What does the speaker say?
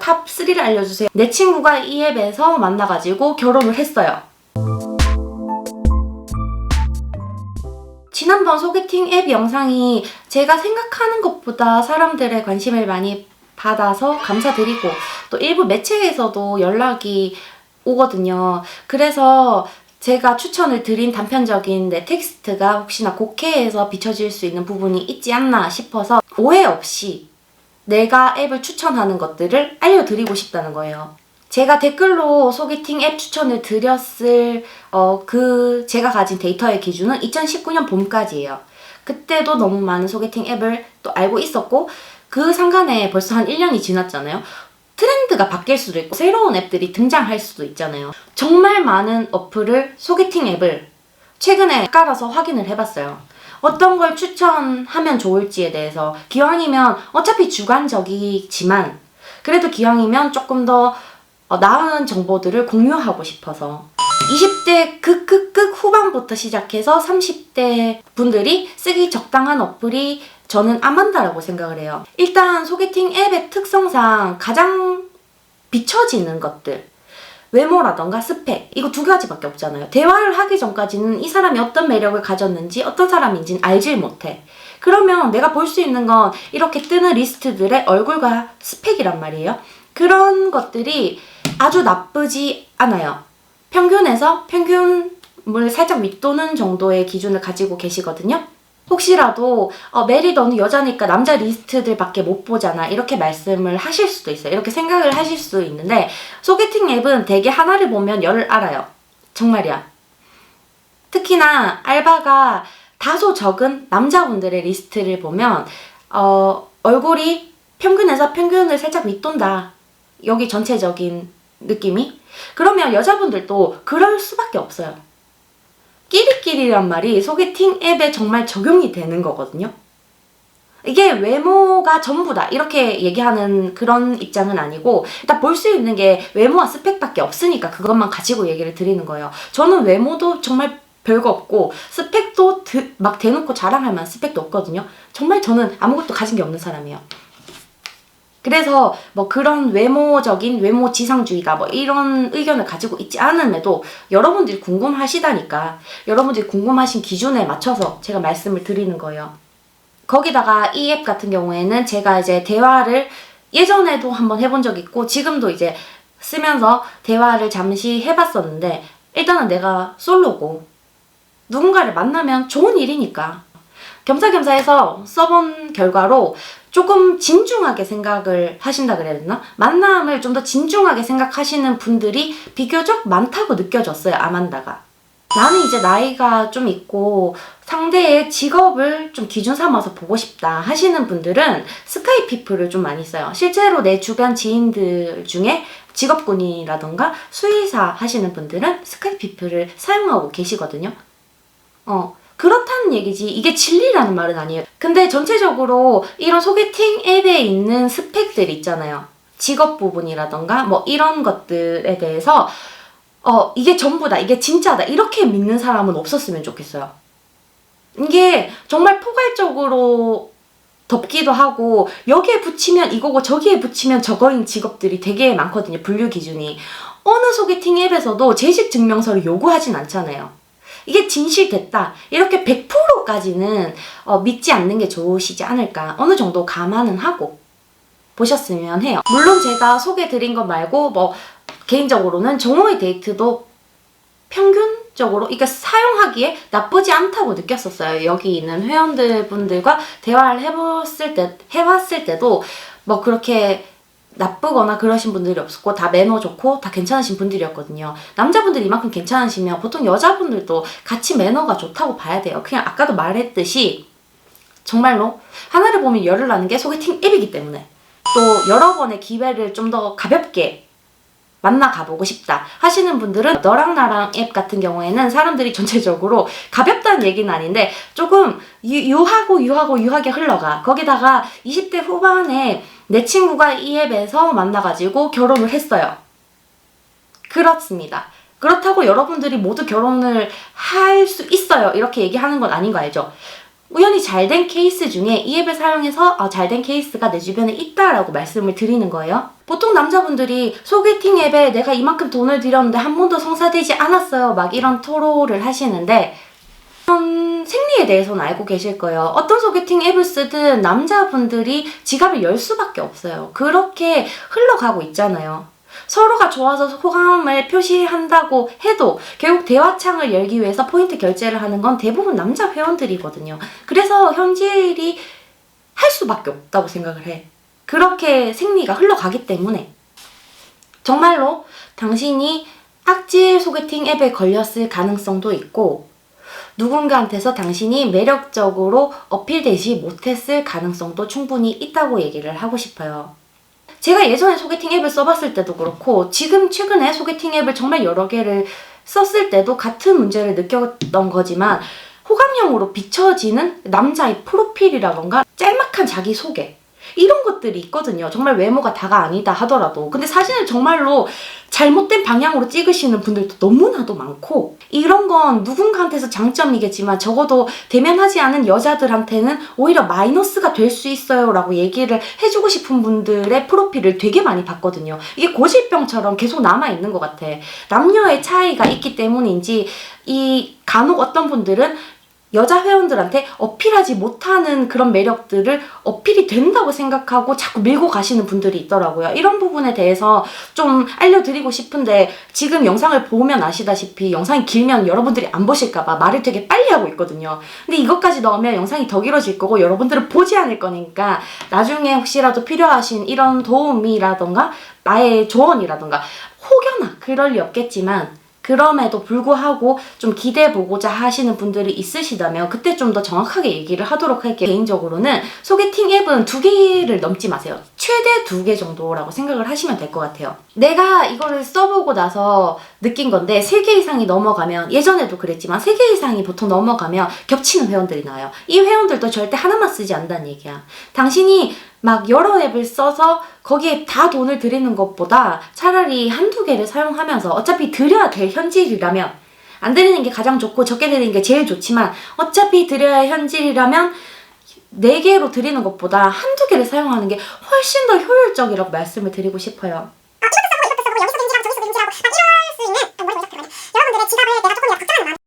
탑 3를 알려주세요. 내 친구가 이 앱에서 만나가지고 결혼을 했어요. 지난번 소개팅 앱 영상이 제가 생각하는 것보다 사람들의 관심을 많이 받아서 감사드리고 또 일부 매체에서도 연락이 오거든요. 그래서 제가 추천을 드린 단편적인 내 텍스트가 혹시나 곡해에서 비춰질 수 있는 부분이 있지 않나 싶어서 오해 없이 내가 앱을 추천하는 것들을 알려드리고 싶다는 거예요. 제가 댓글로 소개팅 앱 추천을 드렸을 어, 그 제가 가진 데이터의 기준은 2019년 봄까지예요. 그때도 너무 많은 소개팅 앱을 또 알고 있었고 그 상간에 벌써 한 1년이 지났잖아요. 트렌드가 바뀔 수도 있고 새로운 앱들이 등장할 수도 있잖아요. 정말 많은 어플을 소개팅 앱을 최근에 깔아서 확인을 해봤어요. 어떤 걸 추천하면 좋을지에 대해서 기왕이면 어차피 주관적이지만 그래도 기왕이면 조금 더 어, 나은 정보들을 공유하고 싶어서 20대 극극극 후반부터 시작해서 30대 분들이 쓰기 적당한 어플이 저는 아만다라고 생각을 해요. 일단 소개팅 앱의 특성상 가장 비춰지는 것들 외모라던가 스펙 이거 두 가지밖에 없잖아요. 대화를 하기 전까지는 이 사람이 어떤 매력을 가졌는지 어떤 사람인지는 알질 못해. 그러면 내가 볼 수 있는 건 이렇게 뜨는 리스트들의 얼굴과 스펙이란 말이에요. 그런 것들이 아주 나쁘지 않아요. 평균에서 평균을 살짝 윗도는 정도의 기준을 가지고 계시거든요. 혹시라도 어, 메리 너는 여자니까 남자 리스트들밖에 못 보잖아. 이렇게 말씀을 하실 수도 있어요. 이렇게 생각을 하실 수 있는데 소개팅 앱은 대개 하나를 보면 열을 알아요. 정말이야. 특히나 알바가 다소 적은 남자분들의 리스트를 보면 어, 얼굴이 평균에서 평균을 살짝 윗돈다. 여기 전체적인 느낌이? 그러면 여자분들도 그럴 수밖에 없어요 끼리끼리란 말이 소개팅 앱에 정말 적용이 되는 거거든요. 이게 외모가 전부다 이렇게 얘기하는 그런 입장은 아니고 일단 볼 수 있는 게 외모와 스펙밖에 없으니까 그것만 가지고 얘기를 드리는 거예요. 저는 외모도 정말 별거 없고 스펙도 드- 막 대놓고 자랑할 만한 스펙도 없거든요. 정말 저는 아무것도 가진 게 없는 사람이에요. 그래서 뭐 그런 외모적인 외모 지상주의다 뭐 이런 의견을 가지고 있지 않음에도 여러분들이 궁금하시다니까 여러분들이 궁금하신 기준에 맞춰서 제가 말씀을 드리는 거예요. 거기다가 이 앱 같은 경우에는 제가 이제 대화를 예전에도 한번 해본 적 있고 지금도 이제 쓰면서 대화를 잠시 해봤었는데 일단은 내가 솔로고 누군가를 만나면 좋은 일이니까 겸사겸사 해서 써본 결과로 조금 진중하게 생각을 하신다 그래야 되나? 만남을 좀 더 진중하게 생각하시는 분들이 비교적 많다고 느껴졌어요, 아만다가. 나는 이제 나이가 좀 있고 상대의 직업을 좀 기준 삼아서 보고 싶다 하시는 분들은 스카이피플을 좀 많이 써요. 실제로 내 주변 지인들 중에 직업군이라던가 수의사 하시는 분들은 스카이피플을 사용하고 계시거든요. 어, 그렇다는 얘기지. 이게 진리라는 말은 아니에요. 근데 전체적으로 이런 소개팅 앱에 있는 스펙들 있잖아요. 직업 부분이라던가 뭐 이런 것들에 대해서 어, 이게 전부다. 이게 진짜다. 이렇게 믿는 사람은 없었으면 좋겠어요. 이게 정말 포괄적으로 덮기도 하고 여기에 붙이면 이거고 저기에 붙이면 저거인 직업들이 되게 많거든요. 분류 기준이. 어느 소개팅 앱에서도 재직 증명서를 요구하진 않잖아요. 이게 진실됐다. 이렇게 100%까지는 어, 믿지 않는 게 좋으시지 않을까. 어느 정도 감안은 하고 보셨으면 해요. 물론 제가 소개드린 것 말고 뭐 개인적으로는 정오의 데이트도 평균적으로 이게 사용하기에 나쁘지 않다고 느꼈었어요. 여기 있는 회원들 분들과 대화를 해봤을 때 해봤을 때도 뭐 그렇게 나쁘거나 그러신 분들이 없었고 다 매너 좋고 다 괜찮으신 분들이었거든요. 남자분들이 이만큼 괜찮으시면 보통 여자분들도 같이 매너가 좋다고 봐야 돼요. 그냥 아까도 말했듯이 정말로 하나를 보면 열을 나는 게 소개팅 앱이기 때문에 또 여러 번의 기회를 좀 더 가볍게 만나 가보고 싶다 하시는 분들은 너랑 나랑 앱 같은 경우에는 사람들이 전체적으로 가볍다는 얘기는 아닌데 조금 유, 유하고 유하고 유하게 흘러가 거기다가 20대 후반에 내 친구가 이 앱에서 만나가지고 결혼을 했어요 그렇습니다 그렇다고 여러분들이 모두 결혼을 할 수 있어요 이렇게 얘기하는 건 아닌 거 알죠 우연히 잘 된 케이스 중에 이 앱을 사용해서 아, 잘된 케이스가 내 주변에 있다라고 말씀을 드리는 거예요. 보통 남자분들이 소개팅 앱에 내가 이만큼 돈을 들였는데 한 번도 성사되지 않았어요. 막 이런 토로를 하시는데 생리에 대해서는 알고 계실 거예요. 어떤 소개팅 앱을 쓰든 남자분들이 지갑을 열 수밖에 없어요. 그렇게 흘러가고 있잖아요. 서로가 좋아서 호감을 표시한다고 해도 결국 대화창을 열기 위해서 포인트 결제를 하는 건 대부분 남자 회원들이거든요. 그래서 현질이 할 수밖에 없다고 생각을 해. 그렇게 생리가 흘러가기 때문에. 정말로 당신이 악질 소개팅 앱에 걸렸을 가능성도 있고, 누군가한테서 당신이 매력적으로 어필되지 못했을 가능성도 충분히 있다고 얘기를 하고 싶어요. 제가 예전에 소개팅 앱을 써봤을 때도 그렇고 지금 최근에 소개팅 앱을 정말 여러 개를 썼을 때도 같은 문제를 느꼈던 거지만 호감형으로 비춰지는 남자의 프로필이라던가 짤막한 자기소개 이런 것들이 있거든요. 정말 외모가 다가 아니다 하더라도. 근데 사진을 정말로 잘못된 방향으로 찍으시는 분들도 너무나도 많고, 이런 건 누군가한테서 장점이겠지만 적어도 대면하지 않은 여자들한테는 오히려 마이너스가 될 수 있어요 라고 얘기를 해주고 싶은 분들의 프로필을 되게 많이 봤거든요. 이게 고질병처럼 계속 남아있는 것 같아. 남녀의 차이가 있기 때문인지, 이 간혹 어떤 분들은 여자 회원들한테 어필하지 못하는 그런 매력들을 어필이 된다고 생각하고 자꾸 밀고 가시는 분들이 있더라고요. 이런 부분에 대해서 좀 알려드리고 싶은데 지금 영상을 보면 아시다시피 영상이 길면 여러분들이 안 보실까봐 말을 되게 빨리 하고 있거든요. 근데 이것까지 넣으면 영상이 더 길어질 거고 여러분들은 보지 않을 거니까 나중에 혹시라도 필요하신 이런 도움이라던가 나의 조언이라던가 혹여나 그럴 리 없겠지만 그럼에도 불구하고 좀 기대보고자 하시는 분들이 있으시다면 그때 좀 더 정확하게 얘기를 하도록 할게요. 개인적으로는 소개팅 앱은 두 개를 넘지 마세요. 최대 두 개 정도라고 생각을 하시면 될 것 같아요. 내가 이거를 써보고 나서 느낀 건데 세 개 이상이 넘어가면 예전에도 그랬지만 세 개 이상이 보통 넘어가면 겹치는 회원들이 나와요. 이 회원들도 절대 하나만 쓰지 않는다는 얘기야. 당신이 막 여러 앱을 써서 거기에 다 돈을 들이는 것보다 차라리 한두 개를 사용하면서 어차피 들여야 될 현질이라면 안 드리는 게 가장 좋고 적게 드리는 게 제일 좋지만 어차피 드려야 할 현질이라면 네 개로 드리는 것보다 한두 개를 사용하는 게 훨씬 더 효율적이라고 말씀을 드리고 싶어요. 아, 이것도 쓰고 여기서 등지라고 저기서 등지라고 막 이럴 수 있는 아, 머리 머리 여러분들의 지갑을 내가 조금이라도 걱정하는 마음